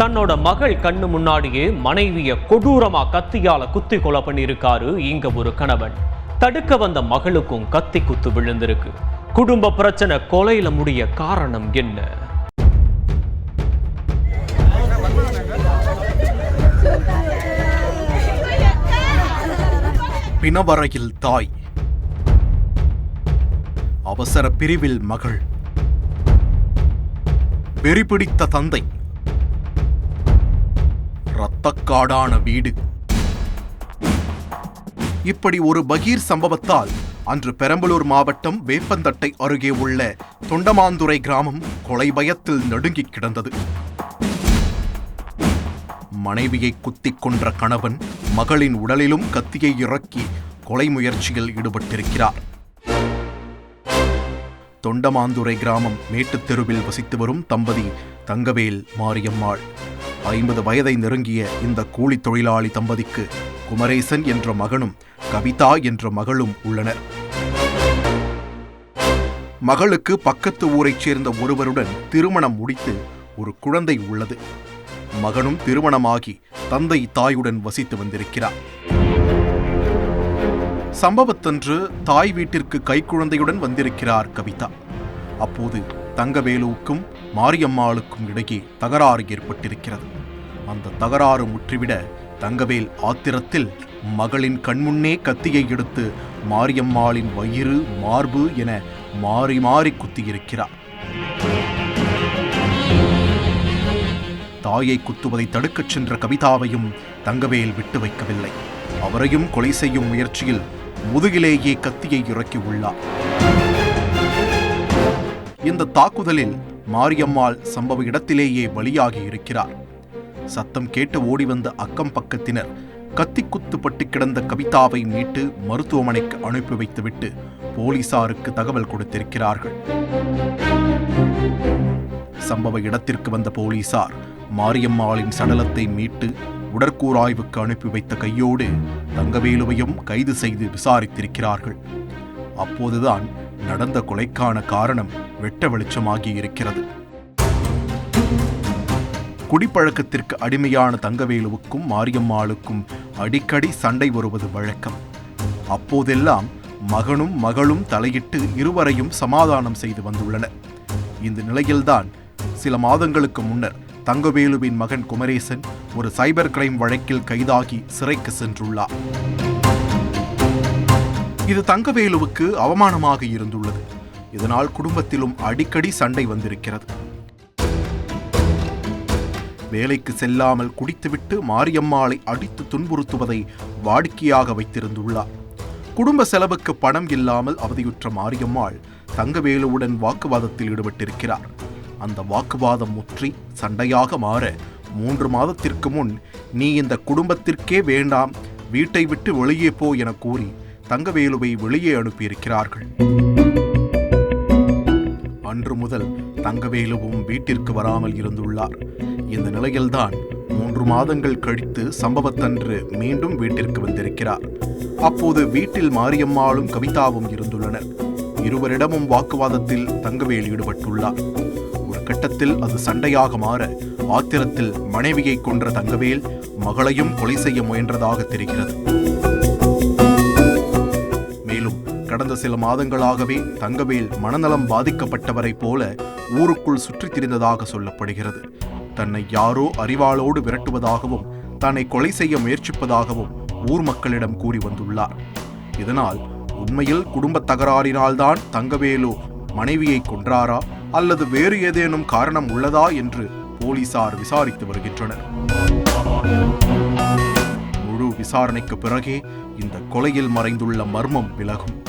தன்னோட மகள் கண்ணு முன்னாடியே மனைவிய கொடூரமா கத்தியால குத்தி கொலை பண்ணியிருக்காரு இங்க ஒரு கணவன். தடுக்க வந்த மகளுக்கும் கத்தி குத்து விழுந்திருக்கு. குடும்ப பிரச்சனை கொலையில முடிய காரணம் என்ன? பிணவரையில் தாய். அவசர பிரிவில் மகள். வெறிபிடித்த தந்தை. இரத்தக்காடான வீடு. இப்படி ஒரு பகீர் சம்பவத்தால் அன்று பெரம்பலூர் மாவட்டம் வேப்பந்தட்டை அருகே உள்ள தொண்டமாந்துறை கிராமம் கொலை பயத்தில் நடுங்கிக் கிடந்தது. மனைவியை குத்திக் கொன்ற கணவன் மகளின் உடலிலும் கத்தியை இறக்கி கொலை முயற்சியில் ஈடுபட்டிருக்கிறார். தொண்டமாந்துறை கிராமம் மேட்டுத் தெருவில் வசித்து வரும் தம்பதி தங்கவேல் மாரியம்மாள். ஐம்பது வயதை நெருங்கிய இந்த கூலி தொழிலாளி தம்பதிக்கு குமரேசன் என்ற மகனும் கவிதா என்ற மகளும் உள்ளனர். மகளுக்கு பக்கத்து ஊரைச் சேர்ந்த ஒருவருடன் திருமணம் முடித்து ஒரு குழந்தை உள்ளது. மகனும் திருமணமாகி தந்தை தாயுடன் வசித்து வந்திருக்கிறார். சம்பவத்தன்று தாய் வீட்டிற்கு கைக்குழந்தையுடன் வந்திருக்கிறார் கவிதா. அப்போது தங்கவேலுவுக்கும் மாரியம்மாளுக்கும் இடையே தகராறு ஏற்பட்டிருக்கிறது. அந்த தகராறு முற்றிவிட தங்கவேல் ஆத்திரத்தில் மகளின் கண்முன்னே கத்தியை எடுத்து மாரியம்மாளின் வயிறு மார்பு என மாறி மாறி குத்தியிருக்கிறார். தாயை குத்துவதை தடுக்கச் சென்ற கவிதாவையும் தங்கவேல் விட்டு வைக்கவில்லை. அவரையும் கொலை செய்யும் முயற்சியில் முதுகிலேயே கத்தியை இறக்கி உள்ளார். இந்த தாக்குதலில் மாரியம்மாள் சம்பவ இடத்திலேயே பலியாகி இருக்கிறார் சத்தம் கேட்டு ஓடி வந்த அக்கம் பக்கத்தினர் கத்திக்குத்துப்பட்டு கிடந்த கவிதாவை மீட்டு மருத்துவமனைக்கு அனுப்பி வைத்துவிட்டு போலீசாருக்கு தகவல் கொடுத்திருக்கிறார்கள். சம்பவ இடத்திற்கு வந்த போலீசார் மாரியம்மாளின் சடலத்தை மீட்டு உடற்கூராய்வுக்கு அனுப்பி வைத்த கையோடு தங்கவேலுவையும் கைது செய்து விசாரித்திருக்கிறார்கள். அப்போதுதான் நடந்த கொலைக்கான காரணம் வெட்ட வெளிச்சமாகி இருக்கிறது. குடிப்பழக்கத்திற்கு அடிமையான தங்கவேலுவுக்கும் மாரியம்மாளுக்கும் அடிக்கடி சண்டை வருவது வழக்கம். அப்போதெல்லாம் மகனும் மகளும் தலையிட்டு இருவரையும் சமாதானம் செய்து வந்துள்ளனர். இந்த நிலையில்தான் சில மாதங்களுக்கு முன்னர் தங்கவேலுவின் மகன் குமரேசன் ஒரு சைபர் கிரைம் வழக்கில் கைதாகி சிறைக்கு சென்றுள்ளார். இது தங்கவேலுவுக்கு அவமானமாக இருந்துள்ளது. இதனால் குடும்பத்திலும் அடிக்கடி சண்டை வந்திருக்கிறது. வேலைக்கு செல்லாமல் குடித்துவிட்டு மாரியம்மாளை அடித்து துன்புறுத்துவதை வாடிக்கையாக வைத்திருந்துள்ளார். குடும்ப செலவுக்கு பணம் இல்லாமல் அவதியுற்ற மாரியம்மாள் தங்கவேலுவுடன் வாக்குவாதத்தில் ஈடுபட்டிருக்கிறார். அந்த வாக்குவாதம் முற்றி சண்டையாக மாற மூன்று மாதத்திற்கு முன் நீ இந்த குடும்பத்திற்கே வேண்டாம் வீட்டை விட்டு வெளியே போ என கூறி தங்கவேலுவை வெளியே அனுப்பியிருக்கிறார்கள். அன்று முதல் தங்கவேலுவும் வீட்டிற்கு வராமல் இருந்துள்ளார். இந்த நிலையில்தான் மூன்று மாதங்கள் கழித்து சம்பவத்தன்று மீண்டும் வீட்டிற்கு வந்திருக்கிறார். அப்போது வீட்டில் மாரியம்மாளும் கவிதாவும் இருந்துள்ளனர். இருவரிடமும் வாக்குவாதத்தில் தங்கவேல் ஈடுபட்டுள்ளார். ஒரு கட்டத்தில் அது சண்டையாக மாற ஆத்திரத்தில் மனைவியை கொன்ற தங்கவேல் மகளையும் கொலை செய்ய முயன்றதாக தெரிகிறது. கடந்த சில மாதங்களாகவே தங்கவேல் மனநலம் பாதிக்கப்பட்டவரை போல ஊருக்குள் சுற்றித் திரிந்ததாக சொல்லப்படுகிறது. தன்னை யாரோ அறிவாளோடு விரட்டுவதாகவும் தன்னை கொலை செய்ய முயற்சிப்பதாகவும் ஊர் மக்களிடம் கூறி வந்துள்ளார். இதனால் உண்மையில் குடும்பத் தகராறினால்தான் தங்கவேலு மனைவியை கொன்றாரா அல்லது வேறு ஏதேனும் காரணம் உள்ளதா என்று போலீசார் விசாரித்து வருகின்றனர். முழு விசாரணைக்கு பிறகே இந்த கொலையில் மறைந்துள்ள மர்மம் விலகும்.